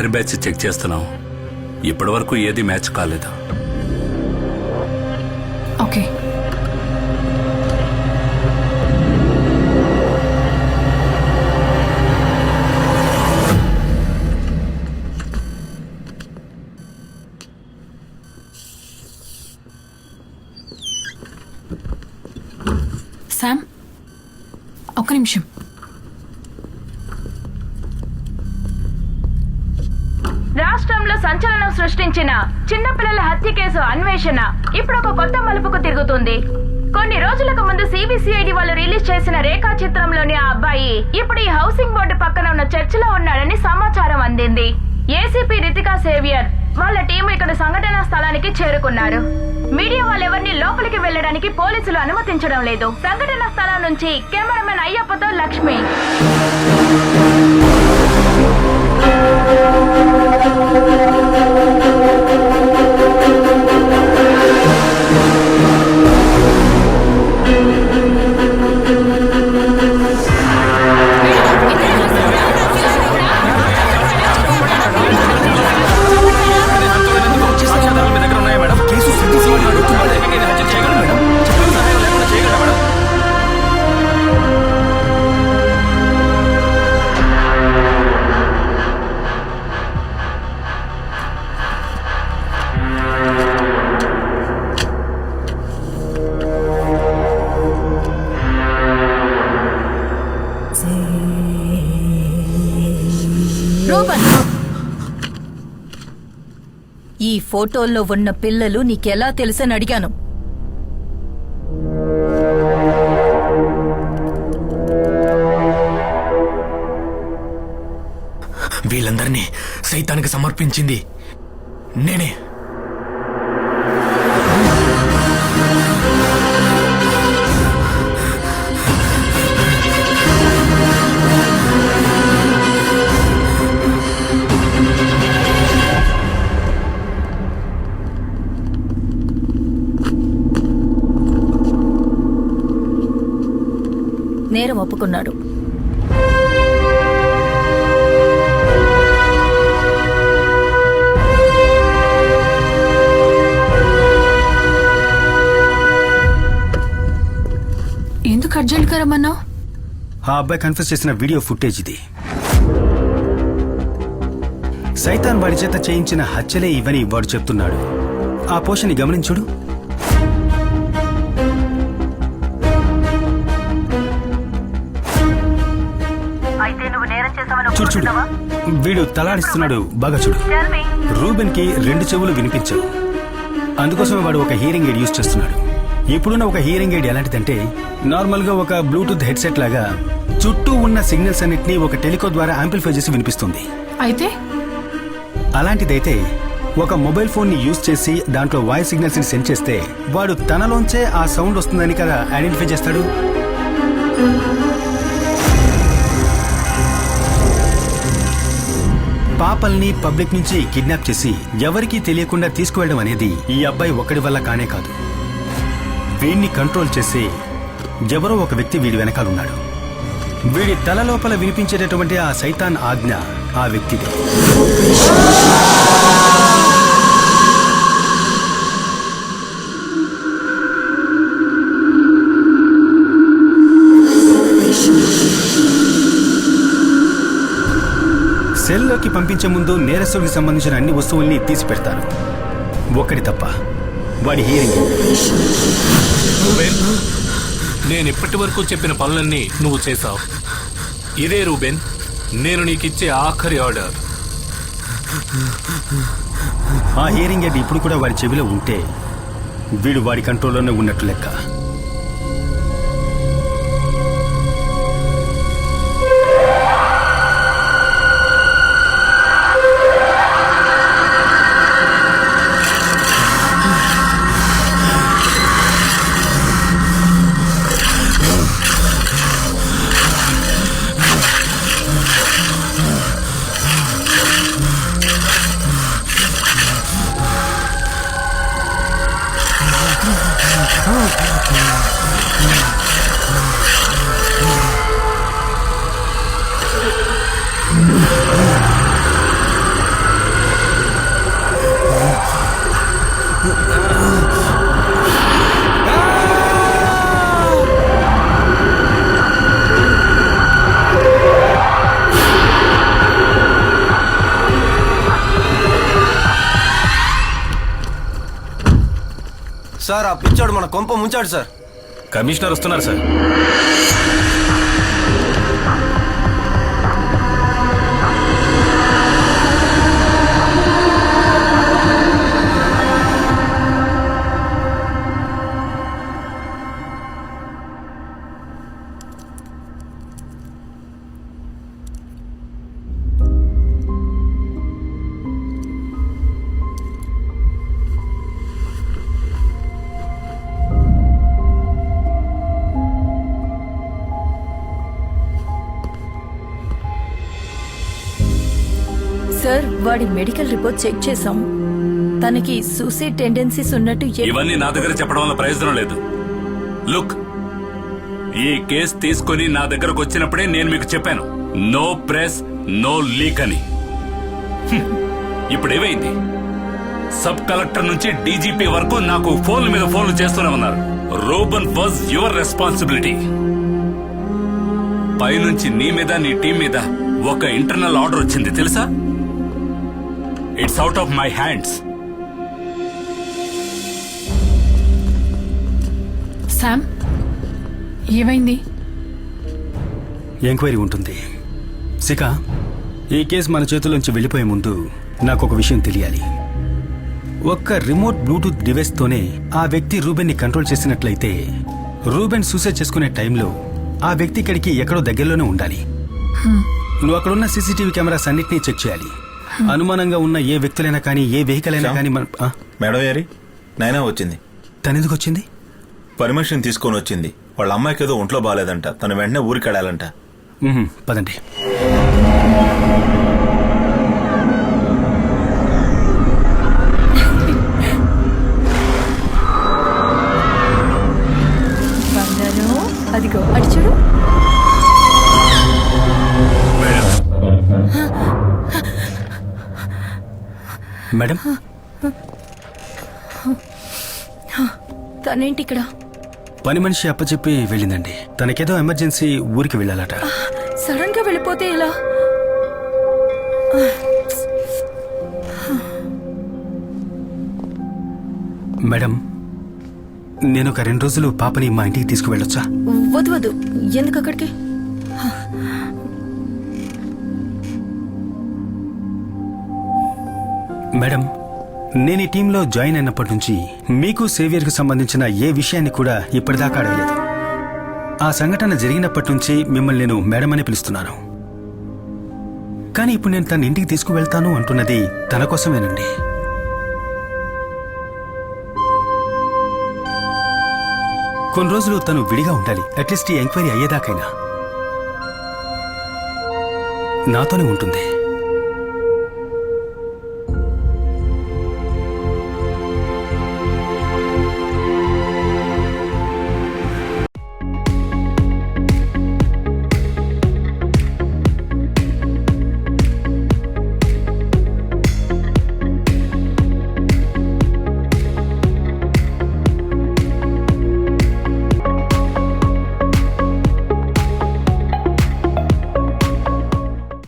ఆఖరి batch check చేస్తున్నాం ఇప్పటి వరకు ఏది మ్యాచ్ కాలేదు. ఓకే. శామ్ ఒక్క నిమిషం. సంచలనం సృష్టించిన చిన్నపిల్లల హత్య కేసు అన్వేషణ ఇప్పుడు ఒక కొత్త మలుపుకు తిరుగుతుంది. కొన్ని రోజులకు ముందు సిబిసిఐడి వాళ్ళు రిలీజ్ చేసిన రేఖా చిత్రంలోని ఆ అబ్బాయి ఇప్పుడు ఈ హౌసింగ్ బోర్డు పక్కన ఉన్న చర్చిలో ఉన్నాడని సమాచారం అందింది. ఏసీపీ రితికా సేవియర్ వాళ్ళ టీం ఇక్కడ సంఘటనా స్థలానికి చేరుకున్నారు. మీడియా వాళ్ళెవరిని లోపలికి వెళ్ళడానికి పోలీసులు అనుమతించడం లేదు. సంఘటన స్థలం నుంచి కెమెరామెన్ అయ్యప్పతో లక్ష్మి. రూపన్ ఈ ఫోటోల్లో ఉన్న పిల్లలు నీకెలా తెలుసని అడిగాను. వీళ్ళందరినీ సైతానికి సమర్పించింది నేనే. నేరం ఒప్పుకున్నాడు. ఎందుకు అర్జెంట్గా రమ్మన్నావు? ఆ అబ్బాయి కన్ఫ్యూజ్ చేసిన వీడియో ఫుటేజ్ ఇది. సైతాన్ వాడి చేత చేయించిన హత్యలే ఇవని వాడు చెప్తున్నాడు. ఆ పోషని గమనించుడు. చూడు. వీడు తలాడిస్తున్నాడు. బాగా చూడు. రూబెన్కి రెండు చెవులు వినిపించవు. అందుకోసమే వాడు ఒక హియరింగ్ ఎయిడ్ యూజ్ చేస్తున్నాడు. ఇప్పుడున్న ఒక హియరింగ్ ఎయిడ్ ఎలాంటిదంటే నార్మల్గా ఒక బ్లూటూత్ హెడ్సెట్ లాగా చుట్టూ ఉన్న సిగ్నల్స్ అన్నిటినీ ఒక టెలికో ద్వారా యాంప్లిఫై చేసి వినిపిస్తుంది. అయితే? అలాంటిదైతే ఒక మొబైల్ ఫోన్ని యూజ్ చేసి దాంట్లో వాయిస్ సిగ్నల్స్ని సెండ్ చేస్తే వాడు తనలోంచే ఆ సౌండ్ వస్తుందని కదా ఐడెంటిఫై చేస్తాడు? పాపల్ని పబ్లిక్ నుంచి కిడ్నాప్ చేసి ఎవరికీ తెలియకుండా తీసుకువెళ్ళడం అనేది ఈ అబ్బాయి ఒక్కడి వల్ల కానే కాదు. వీడిని కంట్రోల్ చేసి ఎవరో ఒక వ్యక్తి వీడి వెనకాలన్నాడు. వీడి తల లోపల వినిపించేటటువంటి ఆ సైతాన్ ఆజ్ఞ ఆ వ్యక్తిది. పంపించే ముందు నేరస్తుడికి సంబంధించిన అన్ని వస్తువుల్ని తీసి పెడతారు ఒక్కడి తప్ప వాడి హియరింగ్ రూబెన్ నేను ఇప్పటి వరకు చెప్పిన పనులన్నీ నువ్వు చేశావు. ఇదే రూబెన్ నేను నీకిచ్చే ఆఖరి ఆర్డర్. ఆ హియరింగ్ ఎడ్ ఇప్పుడు కూడా వాడి చెవిలో ఉంటే వీడు వాడి కంట్రోల్లోనే ఉన్నట్టు లెక్క. సార్ ఆ పిచ్చోడు మన కొంప ముంచాడు సార్. కమిషనర్ వస్తున్నారు సార్. వాడి మెడికల్ రిపోర్ట్ చెక్ చేసాం తనకి సూసైడ్ టెండెన్సీస్ ఉన్నట్టు ఇవన్నీ నా దగ్గర చెప్పడం వల్ల ప్రయోజనం లేదు. లుక్ ఈ కేసు తీసుకొని నా దగ్గరకు వచ్చినప్పుడే నేను మీకు చెప్పాను. నో ప్రెస్ నో లీక్ అని. ఇప్పుడేమైంది ఇప్పుడు ఏమైంది? సబ్ కలెక్టర్ నుంచి డీజీపీ వరకు నాకు ఫోన్ల మీద ఫోన్లు చేస్తూనే ఉన్నారు. Ruben was your responsibility. పైనుంచి నీ మీద నీ టీం మీద ఒక ఇంటర్నల్ ఆర్డర్ వచ్చింది తెలుసా? It's out of my hands Sam ఏమైంది? ఎంక్వైరీ ఉంటుంది. సిక ఈ కేసు మన చేతుల్లోంచి వెళ్ళిపోయే ముందు నాకు ఒక విషయం తెలియాలి. ఒక్క రిమోట్ బ్లూటూత్ డివైస్తోనే ఆ వ్యక్తి రూబెన్ని కంట్రోల్ చేసినట్లయితే రూబెన్ సూసైడ్ చేసుకునే టైంలో ఆ వ్యక్తి ఇక్కడికి ఎక్కడో దగ్గరలోనే ఉండాలి. నువ్వు అక్కడున్న సీసీటీవీ కెమెరాస్ అన్నిటినీ చెక్ చేయాలి. అనుమానంగా ఉన్న ఏ వ్యక్తులైనా కానీ ఏ వెహికల్ అయినా కానీ మన ఆ, మేడం గారి నైనా వచ్చింది. తనెందుకు వచ్చింది పర్మిషన్ తీసుకొని వచ్చింది. వాళ్ళ అమ్మాయికి ఏదో ఒంట్లో బాగాలేదంట. తను వెంటనే ఊరికి వెళ్ళాలంట మ్మ్, పదండి. మేడం? తనేంటి ఇక్కడ? పని మనిషి అప్పచెప్పి వెళ్ళిందండి. తనకేదో ఎమర్జెన్సీ ఊరికి వెళ్ళాలట. సడన్గా వెళ్ళిపోతే ఎలా? మేడం నేను ఒక రెండు రోజులు పాపని మా ఇంటికి తీసుకువెళ్ళొచ్చా? వద్దు వద్దు. ఎందుకు అక్కడికి? మేడం నేను ఈ టీంలో జాయిన్ అయినప్పటి నుంచి మీకు సేవియర్కు సంబంధించిన ఏ విషయాన్ని కూడా ఇప్పటిదాకా అడగలేదు. ఆ సంఘటన జరిగినప్పటి నుంచి మిమ్మల్ని నేను మేడం అని పిలుస్తున్నాను. కానీ ఇప్పుడు నేను తన ఇంటికి తీసుకువెళ్తాను అంటున్నది తన కోసమేనండి. కొన్ని రోజులు తను విడిగా ఉండాలి అట్లీస్ట్ ఈ ఎంక్వైరీ అయ్యేదాకైనా. నాతోనే ఉంటుంది.